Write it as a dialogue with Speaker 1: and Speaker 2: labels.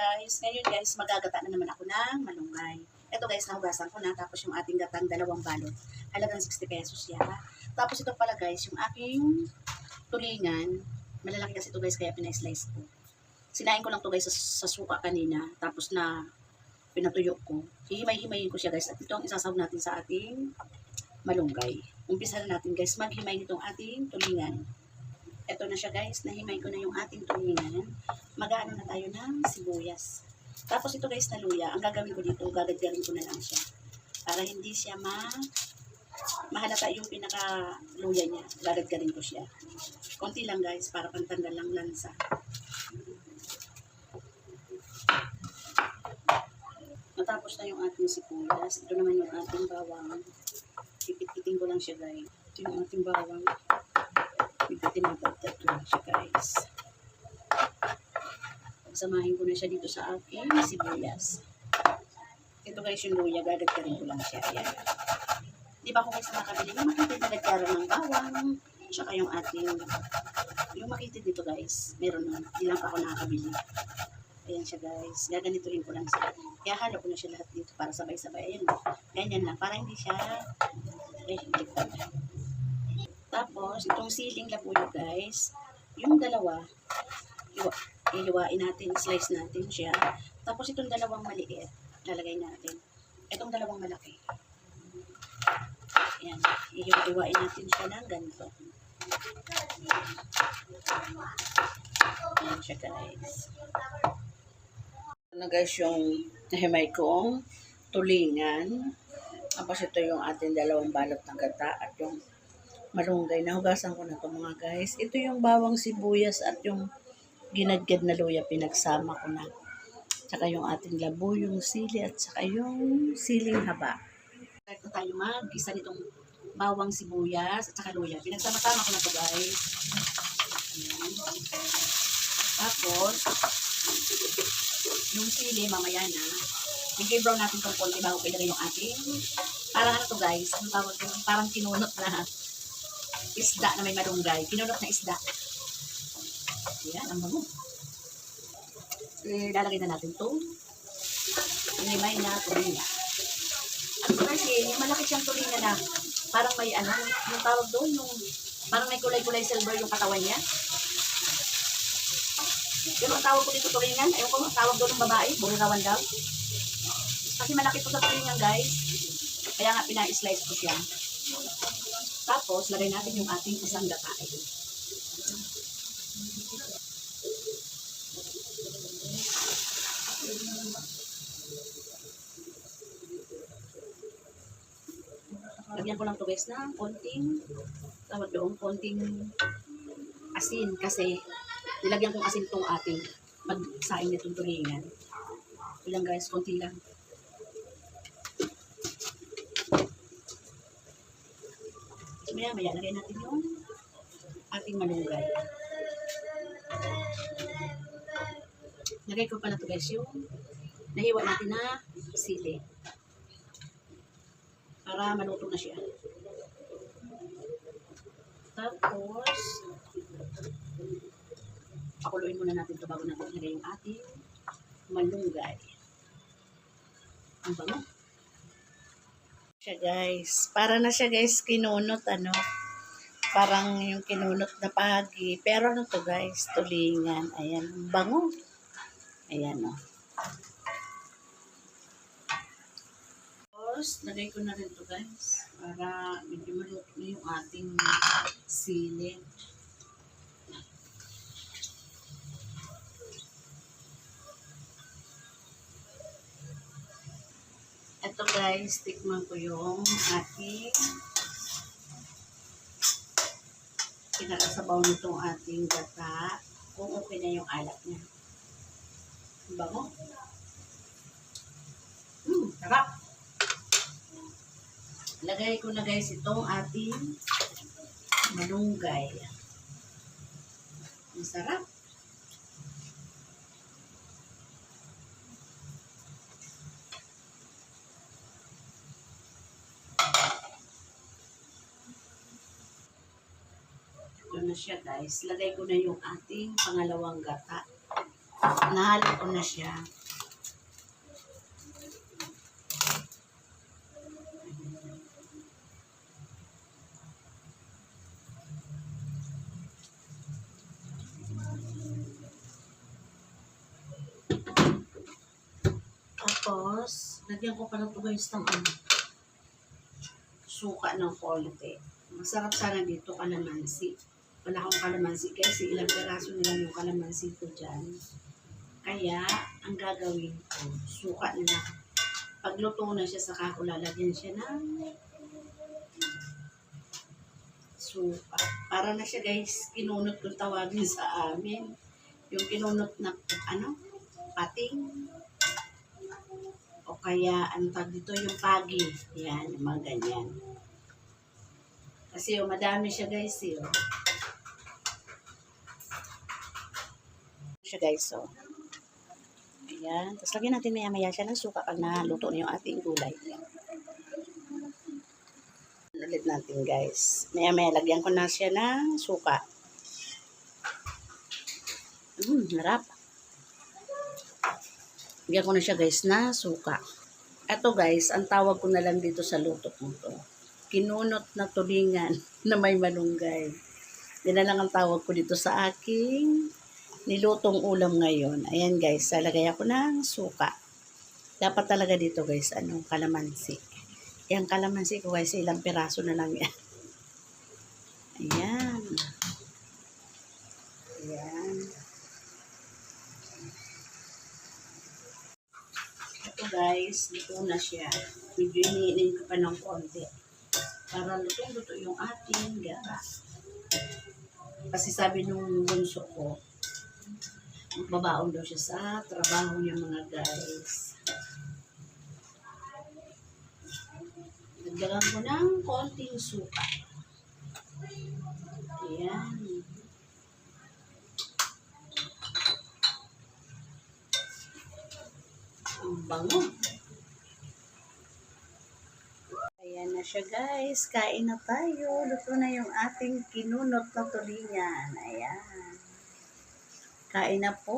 Speaker 1: guys. Ngayon guys, magagata na naman ako ng malunggay. Ito guys, nahugasan ko na. Tapos yung ating gatang dalawang balot. Halagang 60 pesos siya. Tapos ito pala guys, yung aking tulingan. Malalaki kasi ito guys, kaya pina-slice ko. Sinain ko lang to guys sa, sa suka kanina. Tapos na pinatuyo ko. Hihimay-himayin ko siya guys. At ito ang isasawag natin sa ating malunggay. Umpisa na natin guys, maghimay nitong ating tulingan. Ito na siya guys, nahimay ko na yung ating tulingan. Mag-ano na tayo ng sibuyas. Tapos ito guys na luya, ang gagawin ko dito, gagadgarin ko na lang siya. Para hindi siya ma mahalata yung pinaka luya niya. Gagadgarin ko siya. Konti lang guys, para pantanggal lang lansa. Matapos na yung ating sibuyas. Ito naman yung ating bawang. Pipit-piting ko lang siya guys. Ito yung ating bawang. Pipitin na pagkat lang siya guys. Pagsamahin ko na siya dito sa aking sibuyas. Ito guys yung luya, gagagkarin ko lang siya. Ayan. Di ba kung guys makakabili yung makitid na nagkaroon ng bawang, tsaka yung ating, yung makitid dito guys, meron na, di lang pa ako nakakabili. Ayan siya guys, gaganituin ko lang siya. Kaya halo ko na siya lahat dito para sabay-sabay. Ayan, ganyan lang, para hindi siya, eh, baliktad. Tapos, itong siling labuyo guys, yung dalawa, iwa, ihiwain natin, slice natin siya. Tapos itong dalawang maliit, lalagay natin. Itong dalawang malaki. Ayan, ihiwa-iwain natin siya ng ganito. Ayan siya guys. Ano guys yung nahimay kong tulingan. Tapos ito yung ating dalawang balot ng gata at yung malunggay. Nahugasan ko na to mga guys. Ito yung bawang sibuyas at yung ginadgad na luya pinagsama ko na. Tsaka yung ating labo, yung sili at saka yung siling haba. Na tayo mag-isa nitong bawang sibuyas at saka luya. Pinagsama-sama ko na to guys. Tapos, yung sili mamaya na. I-brown natin itong konti bago ilagay yung ating parang ano to guys, ang tawag yun, parang kinunot na isda na may malunggay. Kinunot na isda. Ayan, ang bango. Eh, lalagay na natin itong limay na tulinga. At kasi, yung malaki siyang tulinga na parang may ano, yung tawag doon, yung parang may kulay-kulay silver yung katawan niya. Yung ang tawag ko dito tulingan, ayaw ko ang tawag doon ng babae, burirawan daw. Kasi malaki po sa tulingan guys. Kaya nga pina-slice ko siya. Tapos, lagay natin yung ating isang gatae. Lagyan ko lang to guys ng konting tawag doon, konting asin kasi nilagyan kong asin tong ating magsaing nitong tulingan. Ilang guys, konti lang. Maya maya, lagay natin yung ating malunggay. Lagay ko pala to guys yung nahiwa natin na sili. Para maluto na siya. Tapos, pakuluin muna natin ito bago natin ilagay yung ating malunggay. Ang bango. Siya guys. Para na siya guys kinunot ano. Parang yung kinunot na pagi. Pero ano to guys? Tulingan. Ayan. Ang bango. Ayan o. Tapos, lagay ko na rin to guys. Para medyo maluto na yung ating sili. Ito guys, tikman ko yung ating pinakasabaw nitong ating gata. Kung okay na yung alat niya. Ang Bango. Hmm, sarap. Lagay ko na guys itong ating malunggay. Ang sarap. Na siya guys. Lagay ko na yung ating pangalawang gata. Nahalo ko na siya. Tapos, lagyan ko pala ito guys ng ano, suka ng konti. Masarap sana dito kalamansi. Wala akong kalamansi kasi ilang peraso nilang yung kalamansi ko dyan. Kaya, ang gagawin ko, suka na. Pagluto na siya, saka ko lalagyan siya ng suka. Para na siya guys, kinunot kung tawagin sa amin. Yung kinunot na, ano, pating. O kaya, ano tawag dito, yung pagi. Yan, mga ganyan. Kasi yung madami siya guys, eh. oh. Siya guys, so. Ayan. Tapos lagyan natin maya-maya siya ng suka pag naluto na yung ating gulay. Ayan. Ulit natin guys. Maya-maya lagyan ko na siya ng suka. Mmm, harap. Lagyan ko na siya guys na suka. Ito guys, ang tawag ko na lang dito sa luto ko to. Kinunot na tulingan na may malunggay. Yan na lang ang tawag ko dito sa aking nilutong ulam ngayon. Ayan guys, lalagay ako ng suka. Dapat talaga dito guys, ano, kalamansi. Yan kalamansi ko guys, ilang piraso na lang yan. Ayan. Ayan. Ito guys, luto na siya. Medyo iniinin ko pa ng konti. Para luto-luto yung ating gara. Kasi sabi nung bunso ko, magbabaon daw siya sa trabaho niya mga guys. Nagdagan ko ng konting suka. Ayan. Ang bango. Ayan na siya guys. Kain na tayo. Luto na yung ating kinunot na tulingan. Ayan. Kain na po.